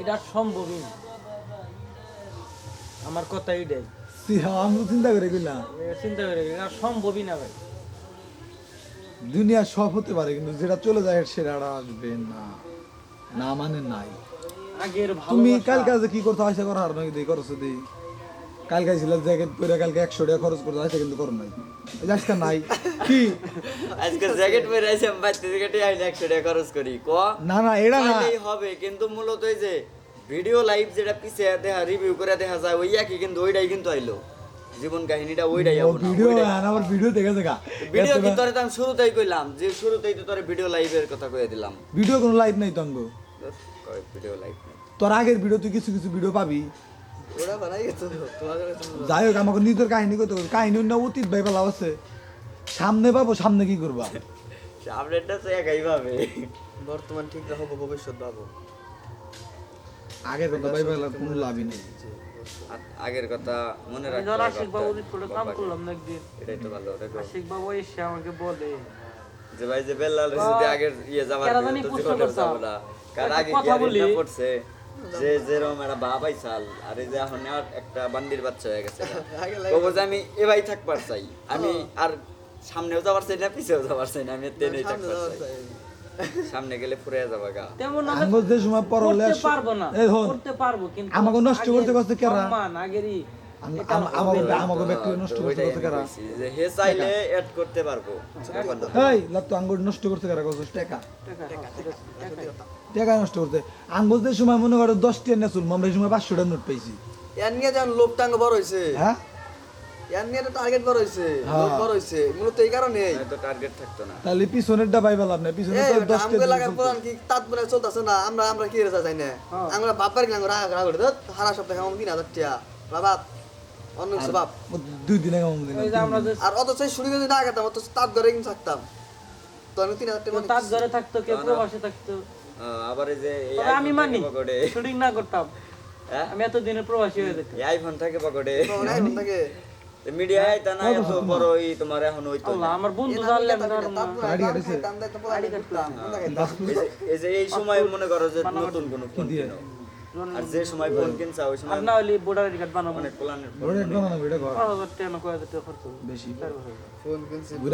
এটা সম্ভবই না। আমার কথা এটাই আমি চিন্তা করে গেলাম। চিন্তা করে সম্ভবই না ভাই। দুনিয়া সব হতে পারে কিন্তু যেটা চলে যায় সেটা আসবে না। না মানে নাই। আগের তুমি কাল কাজে কি করতে আশা করার নাকি দেই করছ দি কাল খাইছিল জ্যাকেট পরে কালকে একশো টাকা খরচ করতে কিন্তু করো নাই। আজকে নাই। কি? আজকে জ্যাকেট পরে আইছি আমি বাইতে জ্যাকেটে আইলে একশো টাকা খরচ করি। ক? না না এটা না। হবে কিন্তু মূলত এই যে ভিডিও লাইভ যেটা পিছে দেখা রিভিউ করে দেখা যায় ওই একই কিন্তু ওইটাই কিন্তু আইলো। জীবন কাহিনীটা ওইটাই ভিডিও আমার ভিডিও দেখে দেখা। ভিডিও কি তোরে তো আমি শুরুতেই কইলাম যে শুরুতেই তো তোরে ভিডিও লাইভের কথা কয়ে দিলাম। ভিডিও কোনো লাইভ নাই তঙ্গ ভিডিও লাইভ তোর আগের ভিডিও তুই কিছু কিছু ভিডিও পাবি। যাই হোক আমাকে নিজের কাহিনী করতে হবে। কাহিনী না অতীত ভাই পেলা আছে সামনে পাবো সামনে কি করবা? তো একাই পাবে। বর্তমান ঠিক রাখব ভবিষ্যৎ ভাবো। আগের কথা ভাই পেলা কোনো লাভই নেই। আগের কথা মনে রাখতে হবে আশিক। বাবু ছোট কাম করলাম না একদিন এটাই তো ভালো আশিক বাবু এসে আমাকে বলে। যে ভাই যে বেল্লাল রশিদে আগের ইয়ে যাবার তো না কার আগে কথা কি আর পড়ছে? যে যেরকম একটা বাবাই চাল আর এই যে এখন একটা বান্দির বাচ্চা হয়ে গেছে। যে আমি এ ভাই থাকবার চাই আমি আর সামনেও যাবার চাই না পিছেও যাবার চাই না আমি তেনে সামনে থাকবার চাই। সামনে গেলে ফুরে যাবা গা। তেমন না সময় পারব না এই হন। করতে পারব কিন্তু আমাকে নষ্ট করতে করতে কেরা? সম্মান আগেরই আমাকে ব্যক্তি নষ্ট করতে করতে কারা হে চাইলে অ্যাড করতে পারব এই লাত্তো আঙ্গুল নষ্ট করতে কারা কত টাকা। টাকা, হ্যাঁ, ঠিক আছে, টাকা। টাকা নষ্ট করতে আঙ্গুল সময় মনে করো দশ টিয়া নেসুল আমরা এই সময় পাঁচশো টাকা নোট পাইছি। এর নিয়ে যেন লোভ টাঙ্গ বড় হয়েছে হ্যাঁ? এর নিয়ে টার্গেট বড় হয়েছে হ্যাঁ। লোভ বড় মূলত এই কারণে তো টার্গেট থাকতো না। তাহলে পাইবা লাভ নাই পিছনে তো কি তাঁত বলে চলতেছে না আমরা আমরা কি রেজা যাই না? হ্যাঁ। আমরা বাপের গেলাম রাগ রাগ করে ধুৎ, হারা সপ্তাহে বাবা অন্য বাপ দুই দিন ওই যে আর অত চাই শুরু যদি না আগাতাম অত তাঁত ঘরে কিন্তু থাকতাম। তো আমি তিন হাজার তার ঘরে থাকতো কেউ প্রবাসে থাকতো। আবার এই যে আমি মানি শুটিং না করতাম। হ্যাঁ? আমি এত দিনের প্রবাসী হয়ে যেতাম। আইফোন থাকে পকেটে। থাকে। মিডিয়ায় আইতা না এত বড় এই তোমার এখন হইতো আমার বন্ধু জানলে? এই যে- এই সময় মনে করো যে নতুন কোন ফোন কিনো। আর যে সময় ফোন কিনছা ওই সময় না হলে ভোটার আইডি বানাবো। অনেক প্ল্যানের ওটা বানানো এটা ঘর পাঁচ হাজার টাকা না কয় হাজার টাকা খরচ বেশি। ফোন কিনছি